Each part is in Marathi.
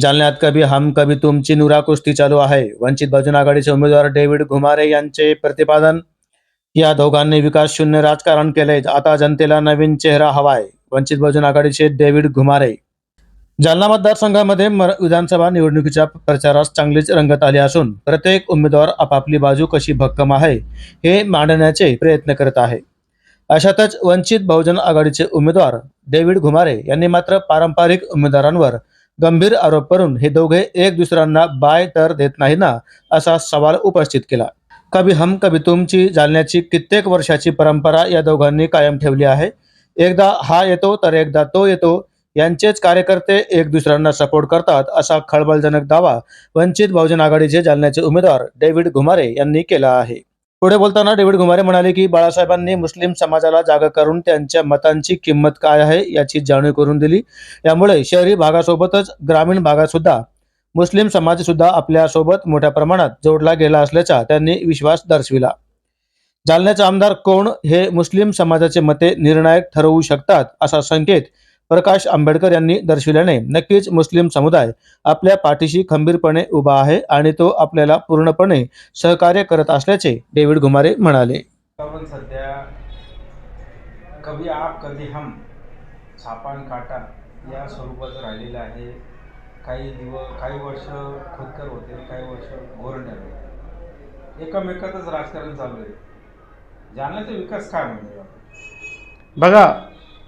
जालन्यात कभी हम कभी तुमची नुरा कुस्ती चालू आहे. वंचित बहुजन आघाडीचे उमेदवार डेव्हिड घुमारे यांचे प्रतिपादन. या दोघांनी विकास शून्य राजकारण केले. आता जनतेला नवीन चेहरा हवाय. वंचित बहुजन आघाडीचे डेव्हिड घुमारे. जालना मतदारसंघामध्ये मर- विधानसभा निवडणुकीच्या प्रचारास चांगलीच रंगत आली असून प्रत्येक उमेदवार आपापली बाजू कशी भक्कम आहे हे मांडण्याचे प्रयत्न करत आहे. अशातच वंचित बहुजन आघाडीचे उमेदवार डेव्हिड घुमारे यांनी मात्र पारंपरिक उमेदवारांवर गंभीर आरोप करून हे दोघे एक दुसऱ्यांना बाय तर देत नाही ना असा सवाल उपस्थित केला. कभी हम कभी तुमची जालण्याची कित्येक वर्षाची परंपरा या दोघांनी कायम ठेवली आहे. एकदा हा येतो तर एकदा तो येतो. यांचेच कार्यकर्ते एक दुसऱ्यांना सपोर्ट करतात असा खळबळजनक दावा वंचित बहुजन आघाडीचे जालन्याचे उमेदवार डेव्हिड घुमारे यांनी केला आहे. पुढे बोलताना डेव्हिड घुमारे म्हणाले की बाळासाहेबांनी मुस्लिम समाजाला जागा करून त्यांच्या मतांची किंमत काय आहे याची जाणीव करून दिली. यामुळे शहरी भागासोबतच ग्रामीण भागात सुद्धा मुस्लिम समाज सुद्धा आपल्यासोबत मोठ्या प्रमाणात जोडला गेला असल्याचा त्यांनी विश्वास दर्शविला. जालन्याचे आमदार कोण हे मुस्लिम समाजाचे मते निर्णायक ठरवू शकतात असा संकेत प्रकाश आंबेडकर यांनी दर्शविल्याने नक्कीच मुस्लिम समुदाय आपल्या पाठीशी खंबीरपणे उभा आहे आणि तो आपल्याला पूर्णपणे सहकार्य करत असल्याचे डेव्हिड घुमारे म्हणाले. आपण सध्या कभी आप कधी हम छापा आणि काटा या स्वरूपाचं राहिलेलं आहे. काही दिवस काही वर्ष खोतकर होते काही वर्ष गोरंट्यात होते एकमेकातच राजकारण चालू आहे. जालन्याचा विकास काय म्हणजे? बघा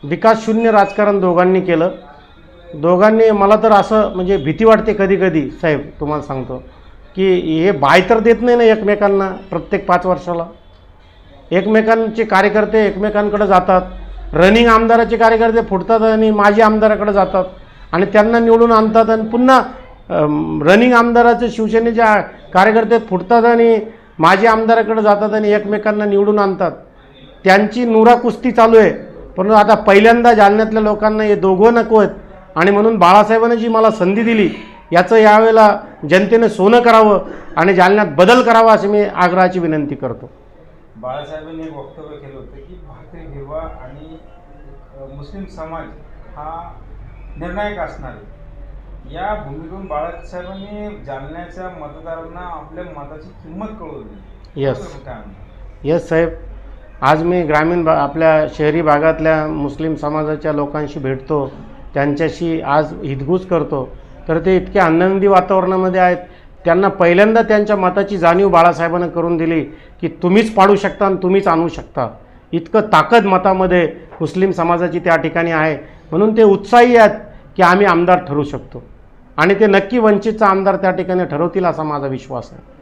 विकास शून्य राजकारण दोघांनी केलं. दोघांनी मला तर असं म्हणजे भीती वाटते कधी कधी साहेब तुम्हाला सांगतो. की हे बाय तर देत नाही ना एकमेकांना प्रत्येक पाच वर्षाला. एकमेकांचे कार्यकर्ते एकमेकांकडे जातात. रनिंग आमदाराचे कार्यकर्ते फुटतात आणि माजी आमदाराकडे जातात. आणि त्यांना निवडून आणतात आणि पुन्हा रनिंग आमदाराचे शिवसेनेचे कार्यकर्ते फुटतात आणि माजी आमदाराकडे जातात आणि एकमेकांना निवडून आणतात. त्यांची नुरा कुस्ती चालू आहे. परंतु आता पहिल्यांदा जालन्यातल्या लोकांना हे दोघं नको आहेत. आणि म्हणून बाळासाहेबांनी जी मला संधी दिली याचं यावेळेला जनतेने सोनं करावं आणि जालन्यात बदल करावा अशी मी आग्रहाची विनंती करतो. बाळासाहेबांनी एक वक्तव्य केलं होतं की भाकरी हिरवा आणि मुस्लिम समाज हा निर्णायक असणार आहे. या भूमिकेतून बाळासाहेबांनी जालन्याच्या मतदारांना आपल्या मताची किंमत कळवली. म्हणता? येस साहेब. आज मी ग्रामीण भा आपल्या शहरी भागातल्या मुस्लिम समाजाच्या लोकांशी भेटतो त्यांच्याशी आज हितगुज करतो. तर ते इतके आनंदी वातावरणामध्ये आहेत. त्यांना पहिल्यांदा त्यांच्या मताची जाणीव बाळासाहेबांना करून दिली की तुम्हीच पाडू शकता आणि तुम्हीच आणू शकता. इतकं ताकद मतामध्ये मुस्लिम समाजाची त्या ठिकाणी आहे. म्हणून ते उत्साही आहेत की आम्ही आमदार ठरू शकतो. आणि ते नक्की वंचितचा आमदार त्या ठिकाणी ठरवतील असा माझा विश्वास आहे.